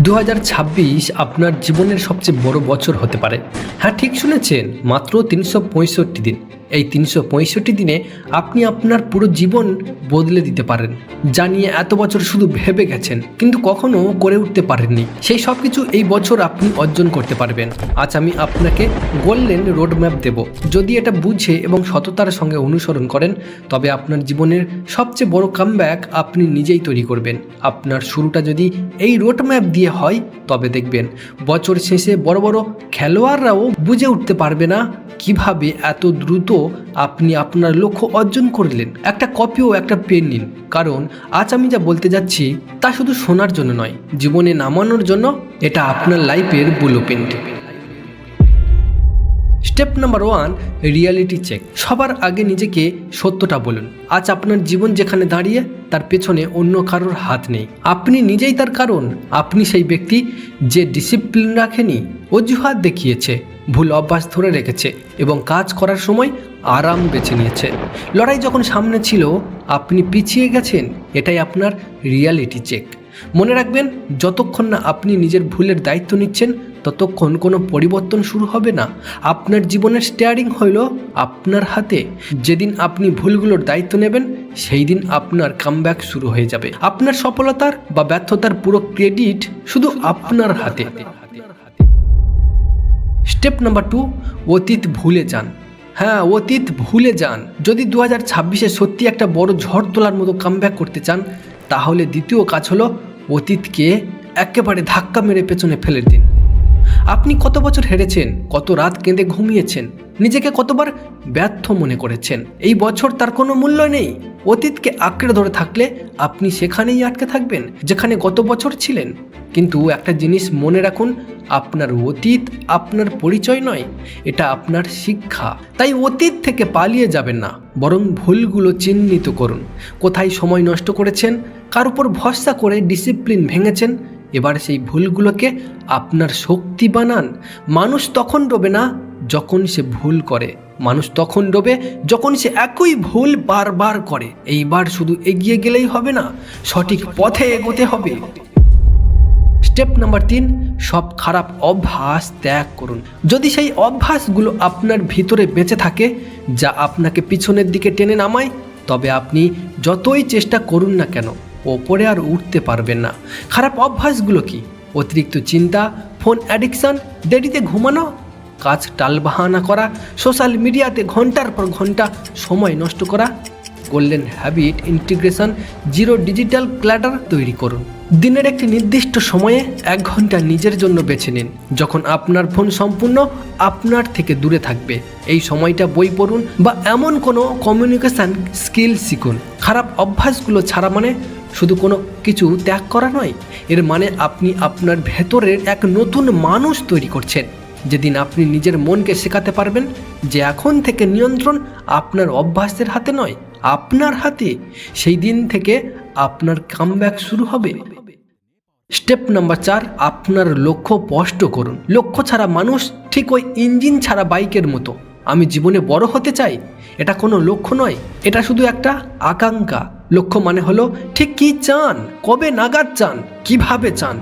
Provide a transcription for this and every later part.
দু হাজার ছাব্বিশ আপনার জীবনের সবচেয়ে বড় বছর হতে পারে। হ্যাঁ ঠিক শুনেছেন, মাত্র তিনশো পঁয়ষট্টি দিন। এই তিনশো পঁয়ষট্টি দিনে আপনি আপনার পুরো জীবন বদলে দিতে পারেন। যা নিয়ে এত বছর শুধু ভেবে গেছেন, কিন্তু কখনো করে উঠতে পারেননি। সেই সব কিছু এই বছর আপনি অর্জন করতে পারবেন। আজ আমি আপনাকে গোল্ডেন রোড ম্যাপ দেব। যদি এটা বুঝে এবং সততার সঙ্গে অনুসরণ করেন, তবে আপনার জীবনের সবচেয়ে বড় কামব্যাক আপনি নিজেই তৈরি করবেন। আপনার শুরুটা যদি এই রোড ম্যাপ দিয়ে হয়, তবে দেখবেন বছর শেষে বড় বড় খেলোয়াড়রাও বুঝে উঠতে পারবে না কীভাবে এত দ্রুত আপনি আপনার লক্ষ্য অর্জন করলেন? একটা কপি ও একটা পেন নিন। কারণ আজ আমি যা বলতে যাচ্ছি তা শুধু শোনার জন্য নয়, জীবনে নামানোর জন্য এটা আপনার লাইফের blueprint step number one reality check সবার আগে নিজেকে সত্যটা বলুন। আজ আপনার জীবন যেখানে দাঁড়িয়ে, তার পেছনে অন্য কারোর হাত নেই। আপনি নিজেই তার কারণ। আপনি সেই ব্যক্তি যে ডিসিপ্লিন রাখেনি, অজুহাত দেখিয়েছে, ভুল অভ্যাস ধরে রেখেছে এবং কাজ করার সময় আরাম বেছে নিয়েছে। লড়াই যখন সামনে ছিল, আপনি পিছিয়ে গেছেন। এটাই আপনার রিয়ালিটি চেক মনে রাখবেন, যতক্ষণ না আপনি নিজের ভুলের দায়িত্ব নিচ্ছেন, ততক্ষণ কোনো পরিবর্তন শুরু হবে না। আপনার জীবনের স্টেয়ারিং হইল আপনার হাতে। যেদিন আপনি ভুলগুলোর দায়িত্ব নেবেন সেই দিন আপনার কামব্যাক শুরু হয়ে যাবে। আপনার সফলতার বা ব্যর্থতার পুরো ক্রেডিট শুধু আপনার হাতে। স্টেপ নাম্বার টু অতীত ভুলে যান। হ্যাঁ অতীত ভুলে যান। যদি দু হাজার ছাব্বিশে সত্যি একটা বড় ঝড় তোলার মতো কামব্যাক করতে চান তাহলে দ্বিতীয় কাজ হলো অতীতকে একেবারে ধাক্কা মেরে পেছনে ফেলে দিন। আপনি কত বছর হেরেছেন, কত রাত কেঁদে ঘুমিয়েছেন নিজেকে কতবার ব্যর্থ মনে করেছেন। এই বছর তার কোনো মূল্য নেই। অতীতকে আঁকড়ে ধরে থাকলে আপনি সেখানেই আটকে থাকবেন, যেখানে গত বছর ছিলেন। কিন্তু একটা জিনিস মনে রাখুন, আপনার অতীত আপনার পরিচয় নয়, এটা আপনার শিক্ষা। তাই অতীত থেকে পালিয়ে যাবেন না, বরং ভুলগুলো চিহ্নিত করুন। কোথায় সময় নষ্ট করেছেন, কার উপর ভরসা করে ডিসিপ্লিন ভেঙেছেন, এবার সেই ভুলগুলোকে আপনার শক্তি বানান। মানুষ তখন ডোবে না যখন সে ভুল করে, মানুষ তখন ডোবে যখন সে একই ভুল বারবার করে। এইবার শুধু এগিয়ে গেলেই হবে না, সঠিক পথে এগোতে হবে। স্টেপ নাম্বার তিন, সব খারাপ অভ্যাস ত্যাগ করুন। যদি সেই অভ্যাসগুলো আপনার ভিতরে বেঁচে থাকে, যা আপনাকে পিছনের দিকে টেনে নামায়, তবে আপনি যতই চেষ্টা করুন না কেন, ওপরে আর উঠতে পারবেন না। খারাপ অভ্যাসগুলো কি? অতিরিক্ত চিন্তা, ফোন অ্যাডিকশান, দেরিতে ঘুমানো কাজ টালবাহানা করা, সোশ্যাল মিডিয়াতে ঘণ্টার পর ঘণ্টা সময় নষ্ট করা। Golden habit integration zero digital clutter তৈরি করুন। দিনের একটি নির্দিষ্ট সময়ে এক ঘণ্টা নিজের জন্য বেছে নিন। যখন আপনার ফোন সম্পূর্ণ আপনার থেকে দূরে থাকবে, এই সময়টা বই পড়ুন বা এমন কোনো কমিউনিকেশান স্কিল শিখুন। খারাপ অভ্যাসগুলো ছাড়া মানে শুধু কোনো কিছু ত্যাগ করা নয়, এর মানে আপনি আপনার ভেতরের এক নতুন মানুষ তৈরি করছেন। যেদিন আপনি নিজের মনকে শেখাতে পারবেন যে এখন থেকে নিয়ন্ত্রণ আপনার অভ্যাসের হাতে নয়, আপনার হাতে। সেই দিন থেকে আপনার কামব্যাক শুরু হবে। স্টেপ নাম্বার চার, আপনার লক্ষ্য স্পষ্ট করুন। লক্ষ্য ছাড়া মানুষ ঠিক ওই ইঞ্জিন ছাড়া বাইকের মতো। আমি জীবনে বড় হতে চাই, এটা কোনো লক্ষ্য নয়, এটা শুধু একটা আকাঙ্ক্ষা। লক্ষ্য মানে হলো ঠিক কি চান, কবে নাগাদ চান, কীভাবে চান।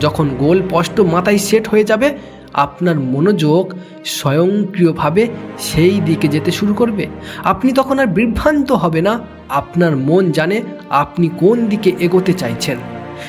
যখন গোল স্পষ্ট মাথায় সেট হয়ে যাবে আপনার মনোযোগ স্বয়ংক্রিয়ভাবে সেই দিকে যেতে শুরু করবে। আপনি তখন আর বিভ্রান্ত হবে না। আপনার মন জানে আপনি কোন দিকে এগোতে চাইছেন।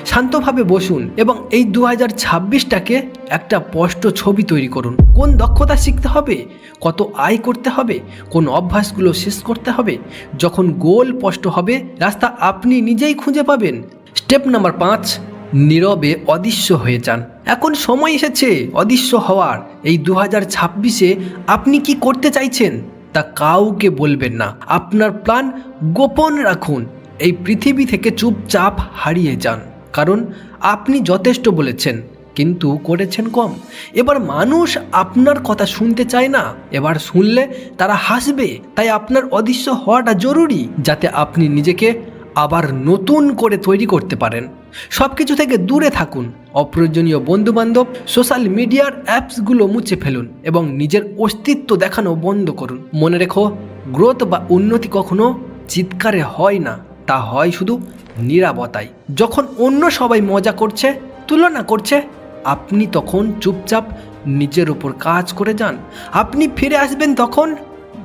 শান্তভাবে বসুন এবং এই দু হাজার ছাব্বিশটাকে একটা স্পষ্ট ছবি তৈরি করুন। কোন দক্ষতা শিখতে হবে? কত আয় করতে হবে? কোন অভ্যাসগুলো শেষ করতে হবে? যখন গোল স্পষ্ট হবে, রাস্তা আপনি নিজেই খুঁজে পাবেন। স্টেপ নাম্বার পাঁচ নীরবে অদৃশ্য হয়ে যান। এখন সময় এসেছে অদৃশ্য হওয়ার। এই দু হাজার ছাব্বিশে আপনি কি করতে চাইছেন? তা কাউকে বলবেন না। আপনার প্ল্যান গোপন রাখুন। এই পৃথিবী থেকে চুপচাপ হারিয়ে যান। কারণ আপনি যথেষ্ট বলেছেন, কিন্তু করেছেন কম। এবার মানুষ আপনার কথা শুনতে চায় না। এবার শুনলে তারা হাসবে। তাই আপনার অদৃশ্য হওয়াটা জরুরি, যাতে আপনি নিজেকে আবার নতুন করে তৈরি করতে পারেন। সব কিছু থেকে দূরে থাকুন। অপ্রয়োজনীয় বন্ধুবান্ধব, সোশ্যাল মিডিয়ার অ্যাপসগুলো মুছে ফেলুন এবং নিজের অস্তিত্ব দেখানো বন্ধ করুন। মনে রেখো, গ্রোথ বা উন্নতি কখনো চিৎকারে হয় না। তা হয় শুধু নিরাপত্তায়। যখন অন্য সবাই মজা করছে, তুলনা করছে, আপনি তখন চুপচাপ নিজের ওপর কাজ করে যান। আপনি ফিরে আসবেন তখন,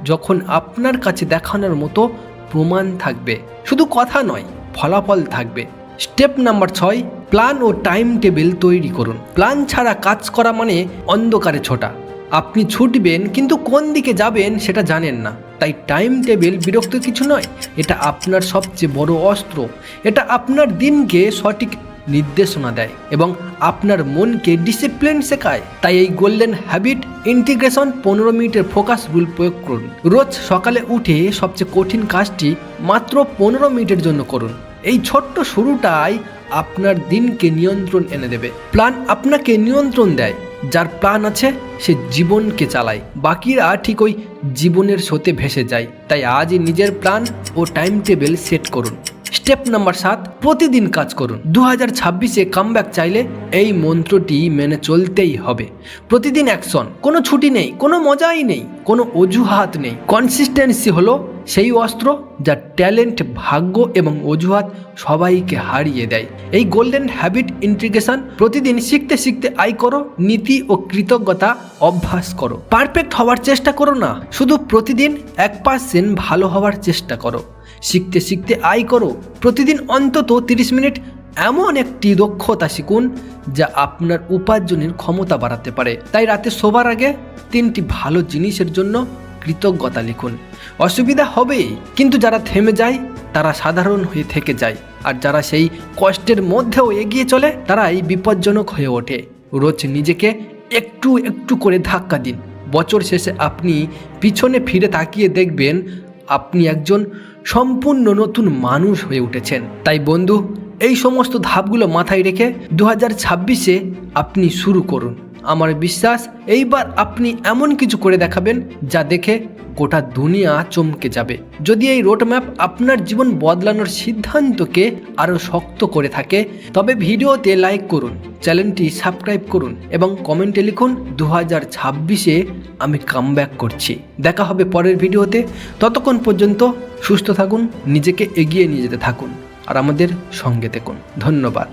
যখন আপনার কাছে দেখানোর মতো প্রমাণ থাকবে। শুধু কথা নয়, ফলাফল থাকবে। স্টেপ নাম্বার ছয়, প্ল্যান ও টাইম টেবিল তৈরি করুন। প্ল্যান ছাড়া কাজ করা মানে অন্ধকারে ছোটা। আপনি ছুটবেন, কিন্তু কোন দিকে যাবেন সেটা জানেন না। তাই টাইম টেবিল বিরক্ত কিছু নয়, এটা আপনার সবচেয়ে বড় অস্ত্র। এটা আপনার দিনকে সঠিক নির্দেশনা দেয় এবং আপনার মনকে ডিসিপ্লিন শেখায়। তাই এই গোল্ডেন হ্যাবিট ইন্টিগ্রেশন পনেরো মিনিটের ফোকাস রুল প্রয়োগ করুন। রোজ সকালে উঠে সবচেয়ে কঠিন কাজটি মাত্র পনেরো মিনিটের জন্য করুন। এই ছোট্ট শুরুটাই আপনার দিনকে নিয়ন্ত্রণ এনে দেবে। প্ল্যান আপনাকে নিয়ন্ত্রণ দেয়। যার প্ল্যান আছে, সে জীবনকে চালায়। বাকিরা ঠিক ওই জীবনের স্রোতে ভেসে যায়। তাই আজই নিজের প্ল্যান ও টাইম টেবিল সেট করুন। স্টেপ নাম্বার সাত, প্রতিদিন কাজ করুন। দু হাজার ছাব্বিশে কামব্যাক চাইলে এই মন্ত্রটি মেনে চলতেই হবে। প্রতিদিন অ্যাকশন কোনো ছুটি নেই, কোনো মজাই নেই, কোনো অজুহাত নেই। কনসিস্টেন্সি হলো সেই অস্ত্র যা ট্যালেন্ট ভাগ্য এবং অজুহাত সবাইকে হারিয়ে দেয়। এই গোল্ডেন হ্যাবিট ইন্টিগ্রেশন প্রতিদিন শিখতে শিখতে আয় করো, নীতি ও কৃতজ্ঞতা অভ্যাস করো। পারফেক্ট হওয়ার চেষ্টা করো না, শুধু প্রতিদিন এক পার্সেন্ট ভালো হওয়ার চেষ্টা করো। শিখতে শিখতে আয় করো। প্রতিদিন অন্তত তিরিশ মিনিট এমন একটি দক্ষতা শিখুন, যা আপনার উপার্জনের ক্ষমতা বাড়াতে পারে। তাই রাতে শোবার আগে তিনটি ভালো জিনিসের জন্য কৃতজ্ঞতা লিখুন। অসুবিধা হবেই, কিন্তু যারা থেমে যায়, তারা সাধারণ হয়ে থেকে যায়। আর যারা সেই কষ্টের মধ্যেও এগিয়ে চলে, তারাই বিপজ্জনক হয়ে ওঠে। রোজ নিজেকে একটু একটু করে ধাক্কা দিন। বছর শেষে আপনি পিছনে ফিরে তাকিয়ে দেখবেন, আপনি একজন সম্পূর্ণ নতুন মানুষ হয়ে উঠেছেন। তাই বন্ধু, এই সমস্ত ধাপগুলো মাথায় রেখে দু হাজার ছাব্বিশে আপনি শুরু করুন। আমার বিশ্বাস, এইবার আপনি এমন কিছু করে দেখাবেন যা দেখে গোটা দুনিয়া চমকে যাবে। যদি এই রোডম্যাপ আপনার জীবন বদলানোর সিদ্ধান্তকে আরও শক্ত করে থাকে, তবে ভিডিওতে লাইক করুন, চ্যানেলটি সাবস্ক্রাইব করুন এবং কমেন্টে লিখুন দু হাজার ছাব্বিশে আমি কামব্যাক করছি। দেখা হবে পরের ভিডিওতে। ততক্ষণ পর্যন্ত সুস্থ থাকুন, নিজেকে এগিয়ে নিয়ে যেতে থাকুন, আর আমাদের সঙ্গে থাকুন। ধন্যবাদ।